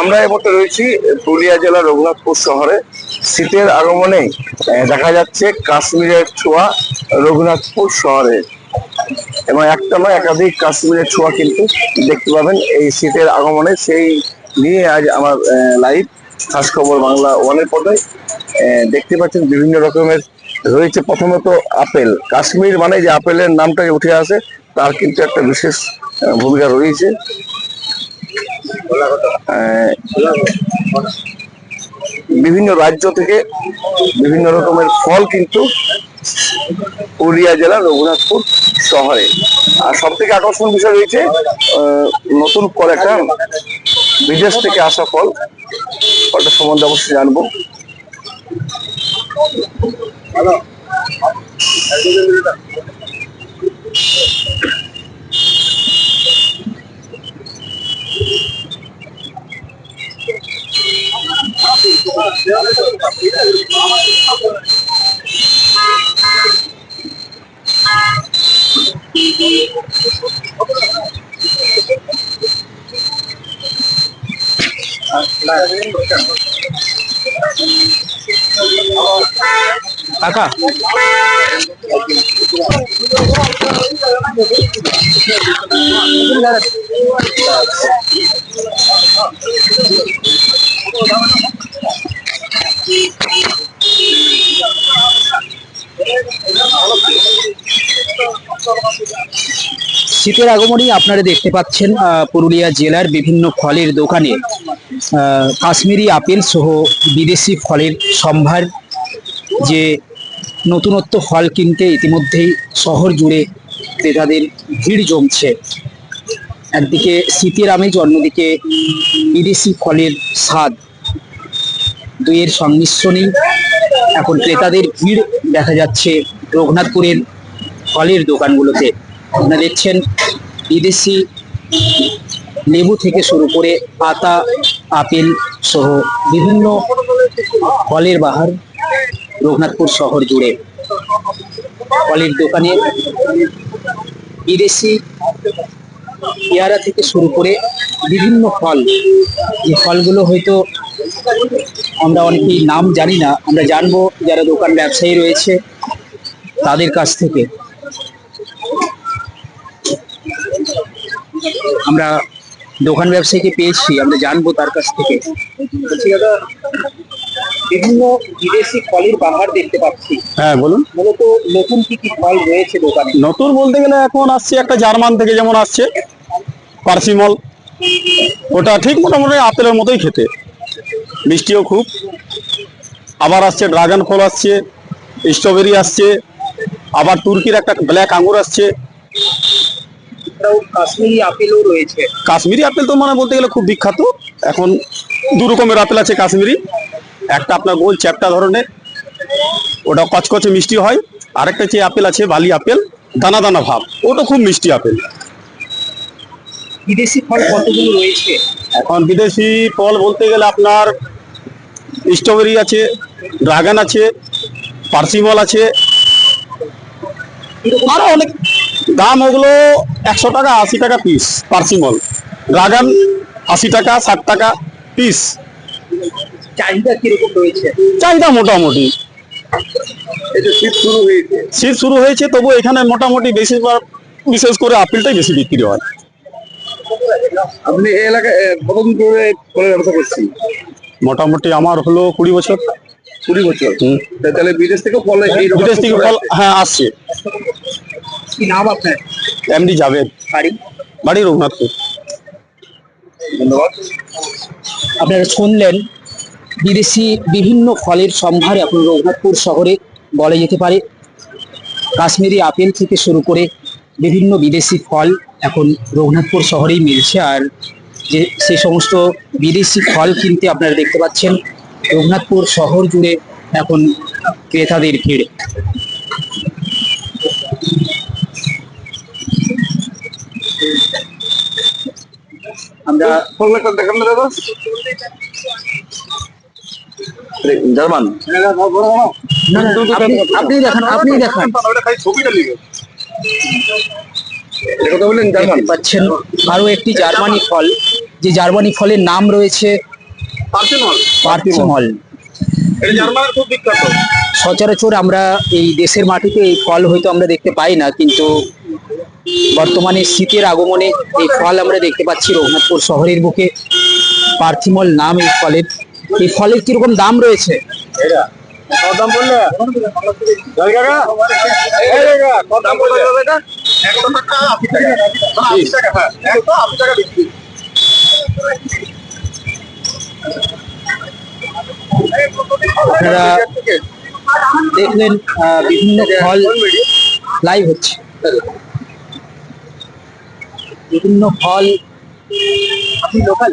আমরা এই মুহূর্তে রয়েছি পুরুলিয়া জেলার রঘুনাথপুর শহরে। শীতের আগমনে দেখা যাচ্ছে কাশ্মীরের ছোঁয়া রঘুনাথপুর শহরে। এবং একটা নয়, একাধিক কাশ্মীরের ছোঁয়া কিন্তু দেখতে পাবেন এই শীতের আগমনে। সেই নিয়ে আজ আমার লাইভ খাস খবর বাংলা ওয়ানের পর্দায় দেখতে পাচ্ছেন বিভিন্ন রকমের রয়েছে। প্রথমত আপেল। কাশ্মীর মানে যে আপেলের নামটা উঠে আসে, তার কিন্তু একটা বিশেষ ভূমিকা রয়েছে। বিভিন্ন রাজ্য থেকে বিভিন্ন রকমের ফল কিন্তু পুরুলিয়া জেলার রঘুনাথপুর শহরে। আর সব থেকে আকর্ষণ বিষয় রয়েছে নতুন ফল একটা বিদেশ থেকে আসা ফল। ফলটা সম্বন্ধে অবশ্যই জানব। Kakak. শীতের আগমনই আপনারা দেখতে পাচ্ছেন পুরুলিয়া জেলার বিভিন্ন ফলের দোকানে। কাশ্মীরি আপেল সহ বিদেশি ফলের সম্ভার যে নতুনত্ব ফল কিনতে ইতিমধ্যেই শহর জুড়ে ক্রেতাদের ভিড় জমছে। একদিকে শীতের আমেজ, অন্যদিকে বিদেশি ফলের স্বাদ। দুইয়ের সংমিশ্রণেই এখন ক্রেতাদের ভিড় দেখা যাচ্ছে রঘুনাথপুরের ফলের দোকানগুলোতে। আপনারা দেখছেন, বিদেশি লেবু থেকে শুরু করে পাতা, আপেল সহ বিভিন্ন ফলের বাহার রঘুনাথপুর শহর জুড়ে। ফলের দোকানে বিদেশি পেয়ারা থেকে শুরু করে বিভিন্ন ফল যে ফলগুলো হয়তো আমরা অনেকেই নাম জানি না আমরা জানব যারা দোকান ব্যবসায়ী রয়েছে তাদের কাছ থেকে। আমরা দোকান ব্যবসায়ীকে পেয়েছি আমরা জানব তার কাছ থেকে। বিভিন্ন বিদেশি ফলের বাহার দেখতে পাচ্ছি। হ্যাঁ বলুন। মূলত নতুন কি কি ফল রয়েছে দোকানে? নতুন বলতে গেলে এখন আসছে একটা জার্মান থেকে যেমন আসছে পার্সিমল। ওটা ঠিক মোটামুটি আপেলের মতোই খেতে। মিষ্টিও খুব। আবার আসছে ড্রাগন ফল আসছে স্ট্রবেরি আসছে আবার তুর্কির একটা ব্ল্যাক আঙুর আসছে। কাশ্মীরি আপেলও রয়েছে। কাশ্মীরি আপেল তো মানে বলতে গেলে খুব বিখ্যাত। এখন দু রকমের আপেল আছে কাশ্মীরি। একটা আপনার গোল চ্যাপটা ধরনের ওটা কচকচে মিষ্টি হয়। আরেকটা যে আপেল আছে বালি আপেল দানা দানা ভাব ওটা খুব মিষ্টি আপেল। বিদেশি ফল কতগুলো রয়েছে? এখন বিদেশি ফল বলতে গেলে আপনার স্ট্রবেরি আছে ড্রাগন আছে পার্সিমল আছে। আরও অনেক দাম ওগুলো একশো টাকা আশি টাকা পিস পার্সিমল ড্রাগন আশি টাকা ষাট টাকা পিস চাহিদা কীরকম রয়েছে? চাহিদা মোটামুটি। শীত শুরু হয়েছে। শীত শুরু হয়েছে তবু এখানে মোটামুটি বেশিরভাগ বিশেষ করে আপেলটাই বেশি বিক্রি হয়। আপনি এই এলাকায় কতদিন ধরে ব্যবসা করছি মোটামুটি আমার হলো কুড়ি বছর। কুড়ি বছর। তাহলে বিদেশ থেকে ফল বিদেশ থেকে ফল হ্যাঁ আসছে। কি নাম আপনার? এমডি জাভেদ। বাড়ি? বাড়ি রঘুনাথপুর। ধন্যবাদ। আপনারা শুনলেন বিদেশি বিভিন্ন ফলের সম্ভার এখন রঘুনাথপুর শহরে বলা যেতে পারে কাশ্মীরি আপেল থেকে শুরু করে বিভিন্ন বিদেশি ফল এখন রঘুনাথপুর শহরেই মিলছে। আর যে সেই সমস্ত বিদেশি ফল কিনতে আপনারা দেখতে পাচ্ছেন। রঘুনাথপুর শহর জুড়ে এখন ক্রেতাদের ভিড়। আমরা জার্মান। আপনি- দেখান আপনি দেখান। পাচ্ছেন আরও একটি জার্মানি ফল। যে জার্মানি ফলের নাম রয়েছে পার্থিমল সচরাচর আমরা এই দেশের মাটিতে এই ফল হয়তো আমরা দেখতে পাই না কিন্তু বর্তমানে শীতের আগমনে এই ফল আমরা দেখতে পাচ্ছি রঘুনাথপুর শহরের বুকে। পার্থিমল নাম এই ফলের। এই ফলের কীরকম দাম রয়েছে? কত দাম আপনারা দেখলেন বিভিন্ন ফল লাইভ হচ্ছে। বিভিন্ন ফল লোকাল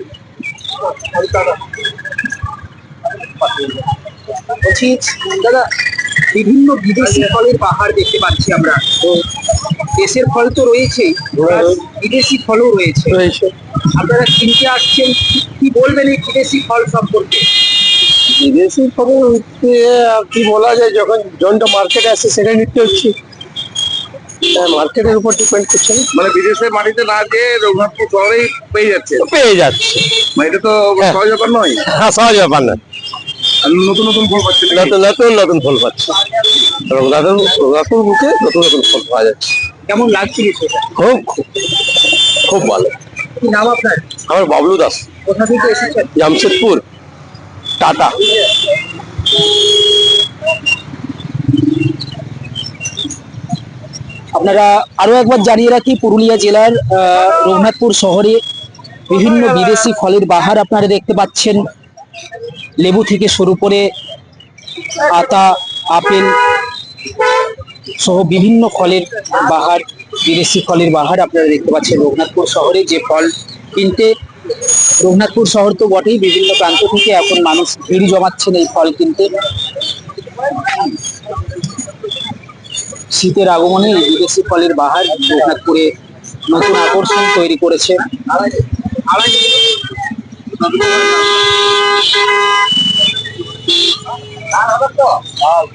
বলছি দাদা বিভিন্ন বিদেশি ফলের পাহাড় দেখতে পাচ্ছি আমরা। তো দেশের ফল তো রয়েছেই বিদেশি ফলও রয়েছে। রয়েছে। আপনারা কিনতে আসছেন কি বলবেন এই বিদেশি ফল সম্পর্কে? বিদেশি খবর হচ্ছে আর কি বলা যায় যখন জনটা মার্কেটে আসছে সেটা নিতে হচ্ছে। মার্কেটের উপর ডিপেন্ড করছে। মানে বিদেশের মাটিতে না যে রঘুনাথপুর শহরেই পেয়ে যাচ্ছে? পেয়ে যাচ্ছে। মানে এটা তো হ্যাঁ। সহজ ব্যাপার নয়? হ্যাঁ সহজ ব্যাপার না নতুন নতুন ফল পাচ্ছে? নতুন নতুন নতুন ফল পাচ্ছে। রঘুনাথের রঘুনাথপুর বুকে নতুন নতুন ফল পাওয়া যাচ্ছে। কেমন লাগছে খুব খুব খুব ভালো। কি নাম আপনার? আমার বাবলু দাস। কোথা থেকে এসেছেন? জামশেদপুর। টাটা। আপনারা আরও একবার জানিয়ে রাখি পুরুলিয়া জেলার রঘুনাথপুর শহরে বিভিন্ন বিদেশি ফলের বাহার আপনারা দেখতে পাচ্ছেন। লেবু থেকে শুরু করে আতা আপেল সহ বিভিন্ন ফলের বাহার বিদেশি ফলের বাহার আপনারা দেখতে পাচ্ছেন রঘুনাথপুর শহরে যে ফল কিনতে রঘুনাথপুর শহর তো বটেই বিভিন্ন প্রান্ত থেকে এখন মানুষ ভিড় জমাচ্ছেন এই ফল কিনতে। শীতের আগমনে এই বিদেশি ফলের বাহার রঘুনাথপুরে নতুন আকর্ষণ তৈরি করেছে। আর?